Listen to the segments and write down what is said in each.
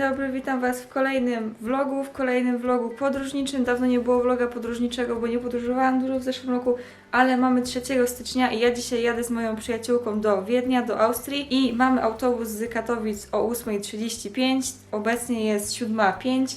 dobry, witam Was w kolejnym vlogu, w kolejnym vlogu podróżniczym. Dawno nie było vloga podróżniczego, bo nie podróżowałam dużo w zeszłym roku, ale mamy 3 stycznia i ja dzisiaj jadę z moją przyjaciółką do Wiednia, do Austrii i mamy autobus z Katowic o 8.35, obecnie jest 7.05,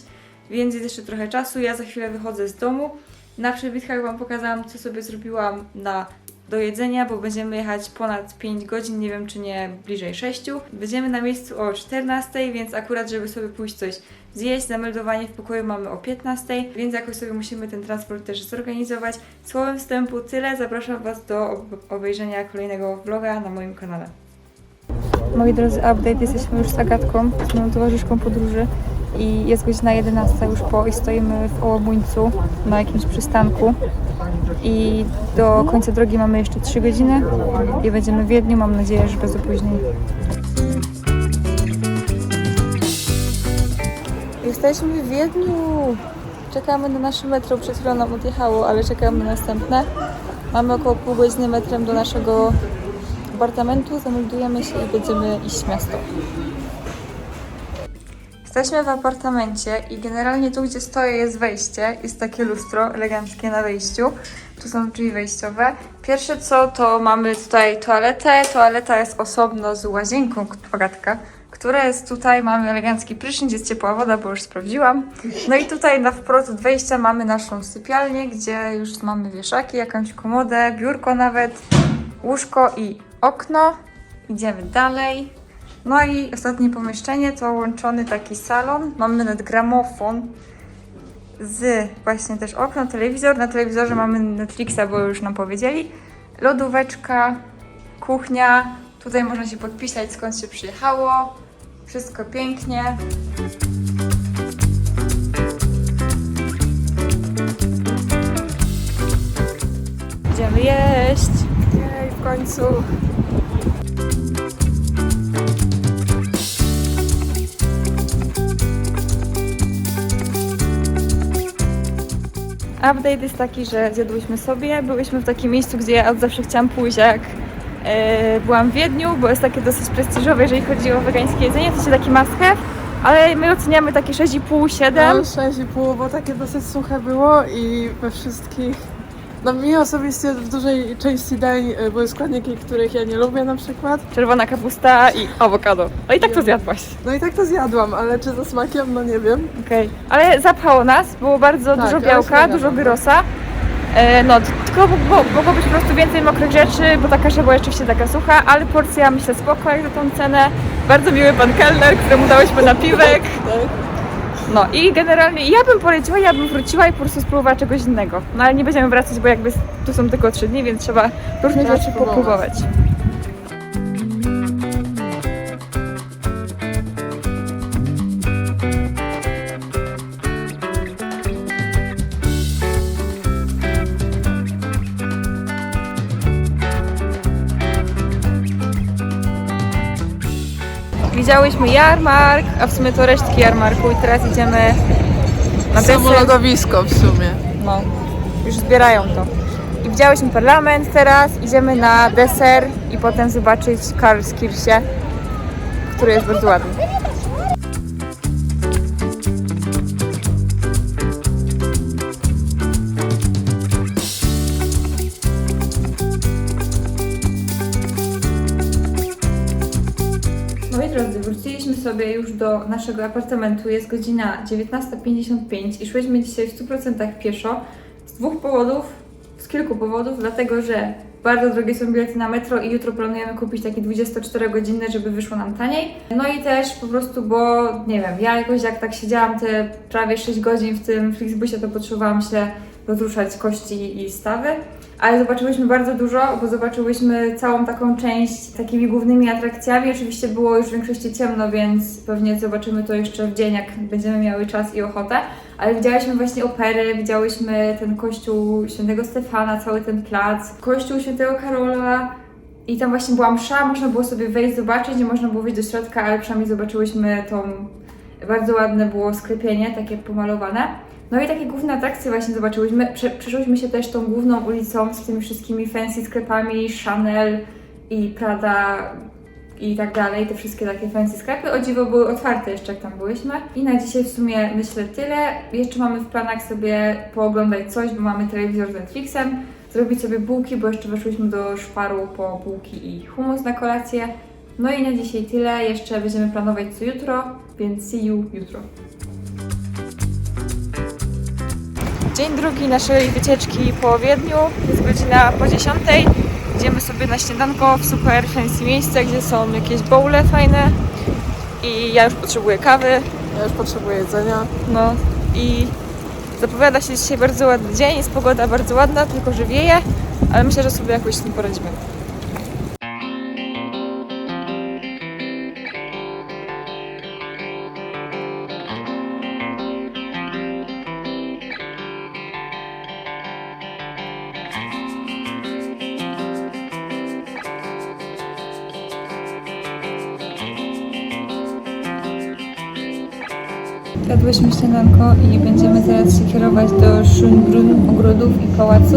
więc jest jeszcze trochę czasu, ja za chwilę wychodzę z domu. Na przebitkach Wam pokazałam, co sobie zrobiłam na do jedzenia, bo będziemy jechać ponad 5 godzin, nie wiem czy nie bliżej 6. Będziemy na miejscu o 14, więc akurat, żeby sobie pójść coś zjeść, zameldowanie w pokoju mamy o 15, więc jakoś sobie musimy ten transport też zorganizować. Słowem wstępu tyle, zapraszam Was do ob- obejrzenia kolejnego vloga na moim kanale. Moi drodzy, update, jesteśmy już z Agatką, z moją towarzyszką podróży i jest godzina 11 już po i stoimy w Ołomuńcu na jakimś przystanku i do końca drogi mamy jeszcze 3 godziny i będziemy w Wiedniu, mam nadzieję, że bez opóźnień. Jesteśmy w Wiedniu! Czekamy na nasze metro, przed chwilą nam odjechało, ale czekamy na następne. Mamy około pół godziny metrem do naszego apartamentu, zameldujemy się i będziemy iść w miasto. Jesteśmy w apartamencie i generalnie tu, gdzie stoję, jest wejście. Jest takie lustro eleganckie na wejściu. Tu są drzwi wejściowe. Pierwsze co, to mamy tutaj toaletę. Toaleta jest osobno z łazienką, Agatka, która jest tutaj. Mamy elegancki prysznic, jest ciepła woda, bo już sprawdziłam. No i tutaj na wprost od wejścia mamy naszą sypialnię, gdzie już mamy wieszaki, jakąś komodę, biurko nawet, łóżko i okno. Idziemy dalej. No i ostatnie pomieszczenie to łączony taki salon. Mamy nawet gramofon z właśnie też okno, telewizor. Na telewizorze mamy Netflixa, bo już nam powiedzieli. Lodóweczka, kuchnia. Tutaj można się podpisać skąd się przyjechało. Wszystko pięknie. Idziemy jeść. Jej, w końcu. Update jest taki, że zjadłyśmy sobie. Byłyśmy w takim miejscu, gdzie ja od zawsze chciałam pójść, jak e, byłam w Wiedniu, bo jest takie dosyć prestiżowe, jeżeli chodzi o wegańskie jedzenie. To się taki must have, ale my oceniamy takie 6,5, 7. No 6,5, bo takie dosyć suche było i we wszystkich. No mi osobiście w dużej części dań y, były składniki, których ja nie lubię na przykład. Czerwona kapusta i awokado. No i tak to zjadłaś. No i tak to zjadłam, ale czy ze smakiem, no nie wiem. Okej. Ale zapchało nas, było bardzo Tak, dużo ale białka, dużo gyrosa. E, no, tylko mogło, mogło być po prostu więcej mokrych rzeczy, bo ta kasza była rzeczywiście taka sucha, ale porcja myślę spoko jak za tą cenę. Bardzo miły pan kelner, któremu dałyśmy napiwek. Tak. No i generalnie ja bym poleciła, ja bym wróciła i po prostu spróbowała czegoś innego. No ale nie będziemy wracać, bo jakby tu są tylko trzy dni, więc trzeba różnych rzeczy popróbować. Widziałyśmy jarmark, a w sumie to resztki jarmarku i teraz idziemy na. Samo lodowisko w sumie. No, już zbierają to. I widziałyśmy parlament teraz, idziemy na deser i potem zobaczyć Karlskirche, który jest bardzo ładny. Sobie już do naszego apartamentu. Jest godzina 19.55 i szłyśmy dzisiaj w 100% pieszo. Z dwóch powodów, z kilku powodów, dlatego że bardzo drogie są bilety na metro i jutro planujemy kupić takie 24-godzinne, żeby wyszło nam taniej. No i też po prostu, bo nie wiem, ja jakoś jak tak siedziałam te prawie 6 godzin w tym Flixbusie, to potrzebowałam się rozruszać kości i stawy. Ale zobaczyłyśmy bardzo dużo, bo zobaczyłyśmy całą taką część takimi głównymi atrakcjami. Oczywiście było już w większości ciemno, więc pewnie zobaczymy to jeszcze w dzień, jak będziemy miały czas i ochotę. Ale widziałyśmy właśnie opery, widziałyśmy ten kościół świętego Stefana, cały ten plac, kościół świętego Karola. I tam właśnie była msza, można było sobie wejść, zobaczyć, nie można było wejść do środka, ale przynajmniej zobaczyłyśmy tą bardzo ładne było sklepienie, takie pomalowane. No i takie główne atrakcje właśnie zobaczyłyśmy. Prze przeszłyśmy się też tą główną ulicą z tymi wszystkimi fancy sklepami, Chanel i Prada, i tak dalej, te wszystkie takie fancy sklepy. O dziwo były otwarte jeszcze jak tam byłyśmy. I na dzisiaj w sumie myślę tyle. Jeszcze mamy w planach sobie pooglądać coś, bo mamy telewizor z Netflixem, zrobić sobie bułki, bo jeszcze weszłyśmy do szparu po bułki i hummus na kolację. No i na dzisiaj tyle. Jeszcze będziemy planować co jutro, więc see you jutro. Dzień drugi naszej wycieczki po Wiedniu. Jest godzina po 10. Idziemy sobie na śniadanko w super fancy miejsce, gdzie są jakieś bowle fajne. I ja już potrzebuję kawy. Ja już potrzebuję jedzenia. No i zapowiada się dzisiaj bardzo ładny dzień. Jest pogoda bardzo ładna, tylko że wieje, ale myślę, że sobie jakoś z tym poradzimy. Jadłyśmy śniadanko i będziemy teraz się kierować do Schönbrunn, ogrodów i pałacu.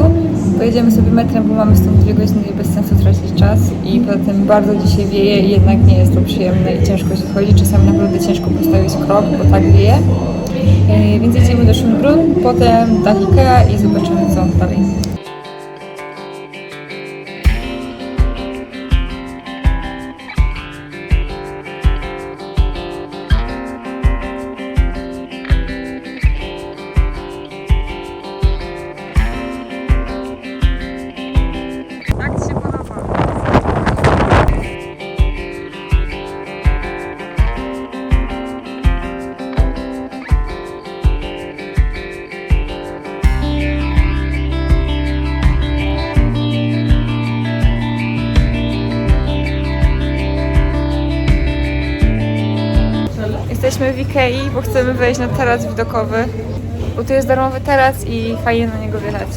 Pojedziemy sobie metrem, bo mamy stąd dwie godziny i bez sensu tracić czas. I poza tym bardzo dzisiaj wieje i jednak nie jest to przyjemne i ciężko się chodzi. Czasami naprawdę ciężko postawić krok, bo tak wieje. Yy, Więc jedziemy do Schönbrunn, potem do Ikea i zobaczymy co dalej. Ikei, bo chcemy wejść na taras widokowy. Bo tu jest darmowy taras i fajnie na niego wjechać.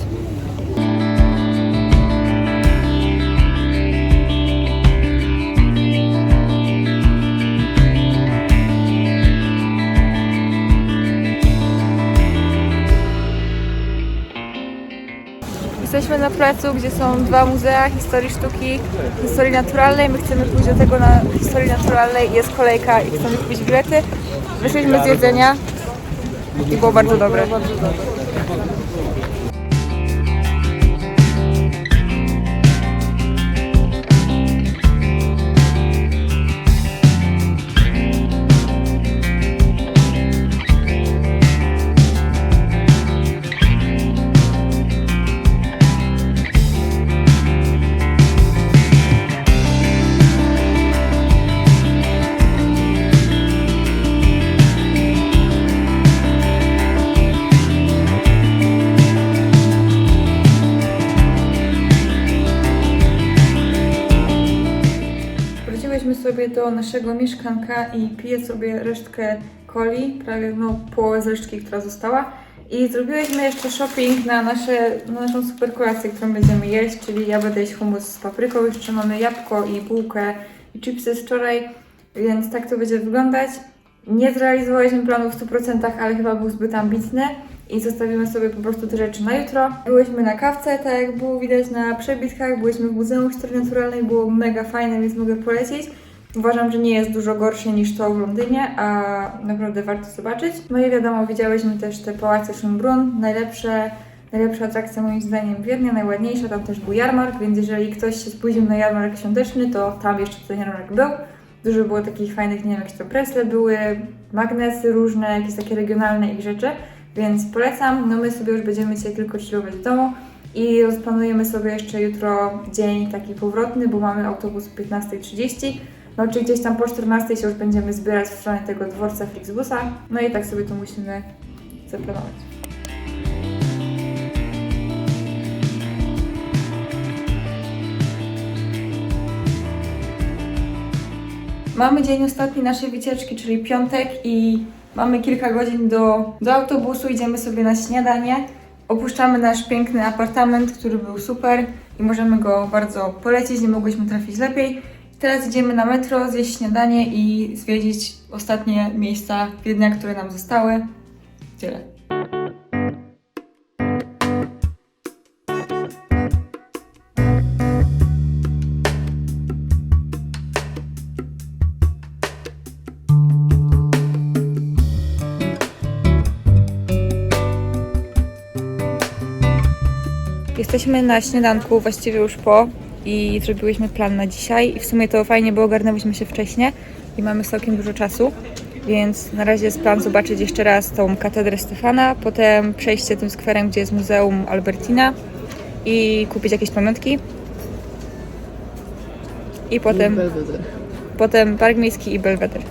Jesteśmy na placu, gdzie są dwa muzea historii sztuki, historii naturalnej. My chcemy pójść do tego na historii naturalnej. Jest kolejka i chcemy kupić bilety. Wyszliśmy z jedzenia i było bardzo dobre. Do naszego mieszkanka i piję sobie resztkę coli, prawie no połowę z resztki, która została. I zrobiłyśmy jeszcze shopping na, nasze, na naszą super kolację, którą będziemy jeść, czyli ja będę jeść hummus z papryką, jeszcze mamy jabłko i bułkę i chipsy z wczoraj, więc tak to będzie wyglądać. Nie zrealizowałyśmy planu w 100%, ale chyba był zbyt ambitny i zostawimy sobie po prostu te rzeczy na jutro. Byłyśmy na kawce, tak jak było widać na przebitkach, byłyśmy w Muzeum Historii Naturalnej, było mega fajne, więc mogę polecić. Uważam, że nie jest dużo gorsze niż to w Londynie, a naprawdę warto zobaczyć. No i wiadomo, widziałyśmy też te pałace Schönbrunn, najlepsze, najlepsza atrakcja moim zdaniem Wiednia, najładniejsza, tam też był jarmark, więc jeżeli ktoś się spóźnił na jarmark świąteczny, to tam jeszcze ten jarmark był. Dużo było takich fajnych, nie wiem, jakieś to presle były, magnesy różne, jakieś takie regionalne ich rzeczy, więc polecam. No my sobie już będziemy dzisiaj tylko chillować w domu i rozplanujemy sobie jeszcze jutro dzień taki powrotny, bo mamy autobus o 15.30. No czy gdzieś tam po 14 się już będziemy zbierać w stronę tego dworca Flixbusa. No i tak sobie to musimy zaplanować. Mamy dzień ostatni naszej wycieczki, czyli piątek i mamy kilka godzin do, do autobusu, idziemy sobie na śniadanie. Opuszczamy nasz piękny apartament, który był super i możemy go bardzo polecić, nie mogłyśmy trafić lepiej. Teraz idziemy na metro, zjeść śniadanie i zwiedzić ostatnie miejsca Wiednia, które nam zostały. Tyle. Jesteśmy na śniadanku, właściwie już po i zrobiłyśmy plan na dzisiaj i w sumie to fajnie, bo ogarnęłyśmy się wcześniej i mamy całkiem dużo czasu, więc na razie jest plan zobaczyć jeszcze raz tą katedrę Stefana, potem przejście tym skwerem, gdzie jest Muzeum Albertina i kupić jakieś pamiątki. I potem, Belweder. potem Park Miejski i Belweder.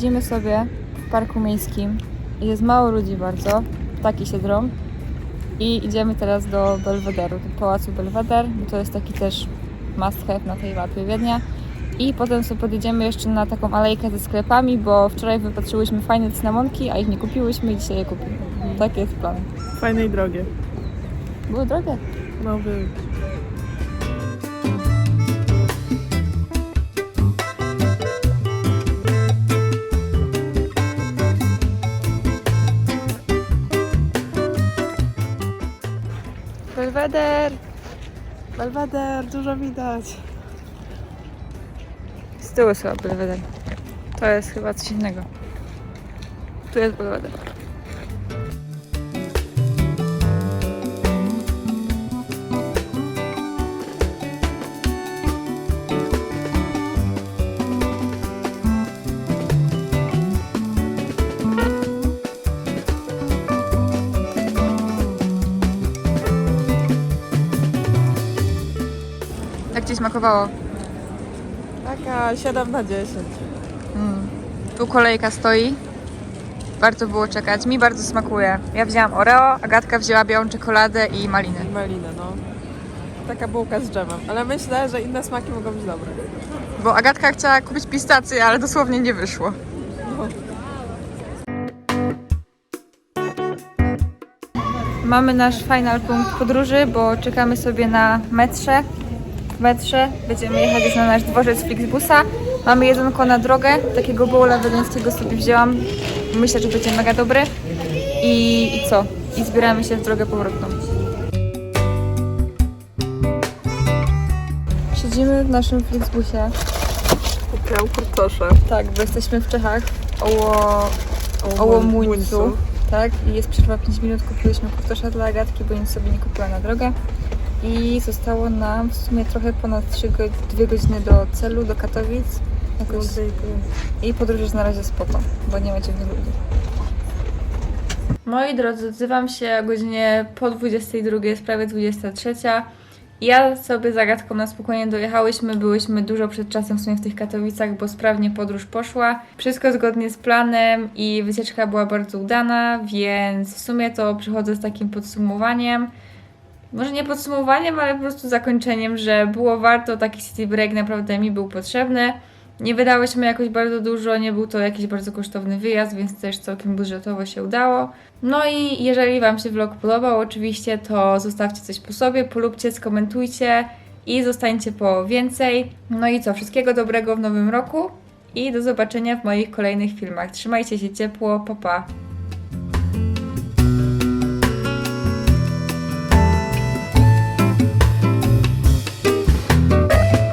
Siedzimy sobie w parku miejskim jest mało ludzi bardzo, ptaki się drą i idziemy teraz do Belwederu, do Pałacu Belweder, bo to jest taki też must have na tej mapie Wiednia i potem sobie podjedziemy jeszcze na taką alejkę ze sklepami, bo wczoraj wypatrzyłyśmy fajne cynamonki, a ich nie kupiłyśmy i dzisiaj je kupimy. Taki jest plan. Fajne i drogie. Były drogie. No był. Belweder! Belweder, dużo widać. Z tyłu chyba Belweder. To jest chyba coś innego. Tu jest Belweder. Smakowało? Taka 7 na 10. Mm. Tu kolejka stoi. Warto było czekać. Mi bardzo smakuje. Ja wzięłam Oreo, Agatka wzięła białą czekoladę i malinę. I malinę, no. Taka bułka z dżemem. Ale myślę, że inne smaki mogą być dobre. Bo Agatka chciała kupić pistację, ale dosłownie nie wyszło. No. Mamy nasz final punkt podróży, bo czekamy sobie na metrze. W metrze będziemy jechać już na nasz dworzec Flixbusa. Mamy jedzonko na drogę. Takiego bowla wegańskiego sobie wzięłam. Myślę, że będzie mega dobry. I, I co? I zbieramy się w drogę powrotną. Siedzimy w naszym Flixbusie. Kupiłam kurtosze. Tak, bo jesteśmy w Czechach. Oło, Ołomuńcu. Tak, i jest przerwa 5 minut. Kupiłyśmy kurtosza dla Agatki, bo nic sobie nie kupiła na drogę. I zostało nam w sumie trochę ponad 3 go, 2 godziny do celu, do Katowic. Jakoś... I podróż jest na razie spoko, bo nie ma ciemnych ludzi. Moi drodzy, odzywam się o godzinie po 22, jest prawie 23. Ja sobie z Agatką na spokojnie dojechałyśmy, byłyśmy dużo przed czasem w sumie w tych Katowicach, bo sprawnie podróż poszła. Wszystko zgodnie z planem i wycieczka była bardzo udana, więc w sumie to przychodzę z takim podsumowaniem. Może nie podsumowaniem, ale po prostu zakończeniem, że było warto, taki city break naprawdę mi był potrzebny. Nie wydałyśmy jakoś bardzo dużo, nie był to jakiś bardzo kosztowny wyjazd, więc też całkiem budżetowo się udało. No i jeżeli Wam się vlog podobał, oczywiście, to zostawcie coś po sobie, polubcie, skomentujcie i zostańcie po więcej. No i co, wszystkiego dobrego w nowym roku i do zobaczenia w moich kolejnych filmach. Trzymajcie się ciepło, pa pa!